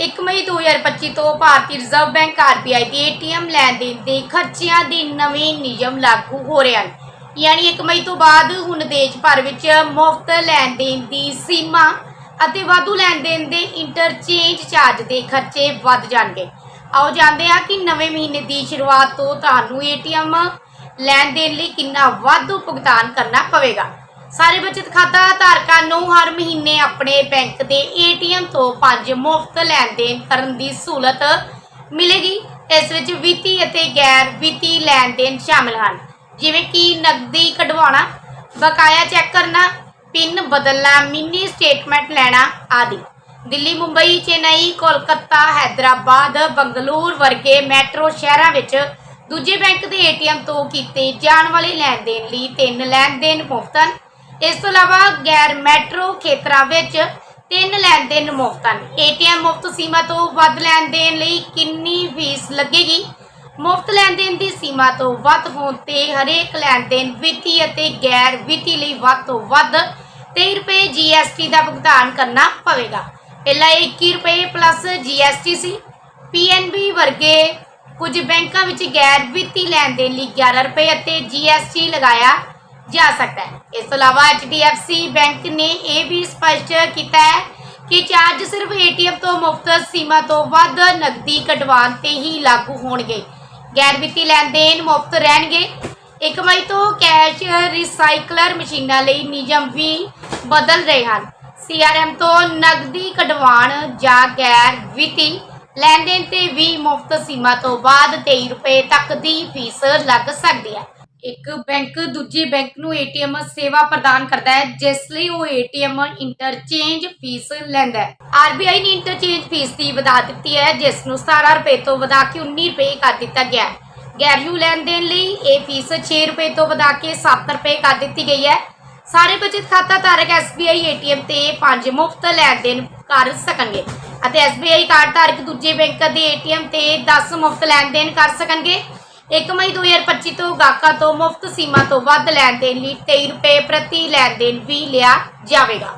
1 ਮਈ 2025 ਤੋਂ ਭਾਰਤੀ ਰਿਜ਼ਰਵ ਬੈਂਕ ਆਰਬੀਆਈ ਦੇ ਏਟੀਐਮ ਲੈਣ ਦੇਣ ਦੇ ਖਰਚਿਆਂ ਦੇ ਨਵੇਂ ਨਿਯਮ ਲਾਗੂ ਹੋ ਰਹੇ ਹਨ। ਯਾਨੀ 1 ਮਈ ਤੋਂ ਬਾਅਦ ਹੁਣ ਦੇਸ਼ ਭਰ ਵਿੱਚ ਮੁਫਤ ਲੈਣ ਦੇਣ ਦੀ ਸੀਮਾ ਅਤੇ ਵਾਧੂ ਲੈਣ ਦੇਣ ਦੇ ਇੰਟਰਚੇਂਜ ਚਾਰਜ ਦੇ ਖਰਚੇ ਵੱਧ ਜਾਣਗੇ। ਆਓ ਜਾਣਦੇ ਹਾਂ ਕਿ ਨਵੇਂ ਮਹੀਨੇ ਦੀ ਸ਼ੁਰੂਆਤ ਤੋਂ ਤੁਹਾਨੂੰ ਏਟੀਐਮ ਲੈਣ ਦੇਣ ਲਈ ਕਿੰਨਾ ਵਾਧੂ ਭੁਗਤਾਨ ਕਰਨਾ ਪਵੇਗਾ। ਸਾਰੇ ਬਚਤ ਖਾਤਾ ਧਾਰਕਾਂ ਨੂੰ ਹਰ ਮਹੀਨੇ ਆਪਣੇ ਬੈਂਕ ਦੇ ਏਟੀਐਮ ਤੋਂ ਪੰਜ ਮੁਫਤ ਲੈਣ ਦੇਣ ਕਰਨ ਦੀ ਸਹੂਲਤ ਮਿਲੇਗੀ, ਇਸ ਵਿੱਚ ਵਿੱਤੀ ਅਤੇ ਗੈਰ ਵਿੱਤੀ ਲੈਣ ਦੇਣ ਸ਼ਾਮਲ ਹਨ। ਜਿਵੇਂ ਕਿ ਨਕਦੀ ਕਢਵਾਉਣਾ, ਬਕਾਇਆ ਚੈੱਕ ਕਰਨਾ, ਪਿੰਨ ਬਦਲਣਾ, ਮਿੰਨੀ ਸਟੇਟਮੈਂਟ ਲੈਣਾ ਆਦਿ। ਦਿੱਲੀ, ਮੁੰਬਈ, ਚੇਨਈ, ਕੋਲਕਾਤਾ, ਹੈਦਰਾਬਾਦ, ਬੰਗਲੌਰ ਵਰਗੇ ਮੈਟਰੋ ਸ਼ਹਿਰਾਂ ਵਿੱਚ ਦੂਜੇ ਬੈਂਕ ਦੇ ਏਟੀਐਮ ਤੋਂ ਕੀਤੇ ਜਾਣ ਵਾਲੇ ਲੈਣ ਦੇਣ ਲਈ ਤਿੰਨ ਲੈਣ ਦੇਣ ਮੁਫਤ ਹਨ। ਇਸ ਤੋਂ ਇਲਾਵਾ ਗੈਰ ਮੈਟਰੋ ਖੇਤਰਾਂ ਵਿੱਚ ਤਿੰਨ ਲੈਣ ਦੇਣ ਮੁਫਤ ਹਨ। ਏਟੀਐਮ ਮੁਫਤ ਸੀਮਾ ਤੋਂ ਵੱਧ ਲੈਣ ਦੇਣ ਲਈ ਕਿੰਨੀ ਫੀਸ ਲੱਗੇਗੀ? ਮੁਫਤ ਲੈਣ ਦੇਣ ਦੀ ਸੀਮਾ ਤੋਂ ਵੱਧ ਹੋਣ ਤੇ ਹਰੇਕ ਲੈਣ ਦੇਣ ਵਿੱਤੀ ਅਤੇ ਗੈਰ ਵਿੱਤੀ ਲਈ ਵੱਧ ਤੋਂ ਵੱਧ 23 ਰੁਪਏ GST ਦਾ ਭੁਗਤਾਨ ਕਰਨਾ ਪਵੇਗਾ। ਪਹਿਲਾਂ ਇਹ 21 ਰੁਪਏ ਪਲੱਸ GST ਸੀ। PNB ਵਰਗੇ ਕੁਝ ਬੈਂਕਾਂ ਵਿੱਚ ਗੈਰ ਵਿੱਤੀ ਲੈਣ ਦੇਣ ਲਈ 11 ਰੁਪਏ ਅਤੇ GST ਲਗਾਇਆ ਜਾ ਸਕਦਾ ਹੈ। ਇਸ ਤੋਂ ਇਲਾਵਾ HDFC ਬੈਂਕ ਨੇ ਇਹ ਵੀ ਸਪਸ਼ਟ ਕੀਤਾ ਹੈ ਕਿ ਚਾਰਜ ਸਿਰਫ ATM ਤੋਂ ਮੁਫਤ ਸੀਮਾ ਤੋਂ ਵੱਧ ਨਕਦੀ ਕਢਵਾਉਣ ਤੇ ਹੀ ਲਾਗੂ ਹੋਣਗੇ। ਗੈਰ ਵਿੱਤੀ ਲੈਣ ਦੇਣ ਮੁਫਤ ਰਹਿਣਗੇ। 1 ਮਈ ਤੋਂ ਕੈਸ਼ ਰੀਸਾਈਕਲਰ ਮਸ਼ੀਨਾਂ ਲਈ ਨਿਯਮ ਵੀ ਬਦਲ ਰਹੇ ਹਨ। CRM ਤੋਂ ਨਕਦੀ ਕਢਵਾਉਣ ਜਾਂ ਗੈਰ ਵਿੱਤੀ ਲੈਣ ਦੇਣ ਤੇ ਵੀ ਮੁਫਤ ਸੀਮਾ ਤੋਂ ਬਾਅਦ 23 ਰੁਪਏ ਤੱਕ ਦੀ ਫੀਸ ਲੱਗ ਸਕਦੀ ਹੈ। ਇੱਕ ਬੈਂਕ, ਦੂਜੇ ਬੈਂਕ ਨੂੰ ਏਟੀਐਮ ਸੇਵਾ ਪ੍ਰਦਾਨ ਕਰਦਾ ਹੈ, ਜਿਸ ਲਈ ਉਹ ਏਟੀਐਮ ਇੰਟਰਚੇਂਜ ਫੀਸ ਲੈਂਦਾ ਹੈ। ਆਰਬੀਆਈ ਨੇ ਇੰਟਰਚੇਂਜ ਫੀਸ ਦੀ ਵਧਾ ਦਿੱਤੀ ਹੈ, ਜਿਸ ਨੂੰ 17 ਰੁਪਏ ਤੋਂ ਵਧਾ ਕੇ 19 ਰੁਪਏ ਕਰ ਦਿੱਤਾ ਗਿਆ ਹੈ। ਗੈਰਯੂ ਲੈਣ ਦੇਣ ਲਈ ਇਹ ਫੀਸ 6 ਰੁਪਏ ਤੋਂ ਵਧਾ ਕੇ 7 ਰੁਪਏ ਕਰ ਦਿੱਤੀ ਗਈ ਹੈ। ਸਾਰੇ ਬਚਤ ਖਾਤਾ ਧਾਰਕ SBI ATM ਤੇ ਪੰਜ ਮੁਫਤ ਲੈਣ ਦੇਣ ਕਰ ਸਕਣਗੇ ਅਤੇ SBI ਕਾਰਡ ਧਾਰਕ ਦੂਜੇ ਬੈਂਕ ਦੇ ATM ਤੇ 10 ਮੁਫਤ ਲੈਣ ਦੇਣ ਕਰ ਸਕਣਗੇ। 1 ਮਈ 2025 ਤੋਂ ਗਾਹਕਾਂ ਤੋਂ ਮੁਫਤ ਸੀਮਾ ਤੋਂ ਵੱਧ ਲੈਣ ਦੇਣ ਲਈ 23 ਰੁਪਏ ਪ੍ਰਤੀ ਲੈਣ ਦੇਣ ਵੀ ਲਿਆ ਜਾਵੇਗਾ।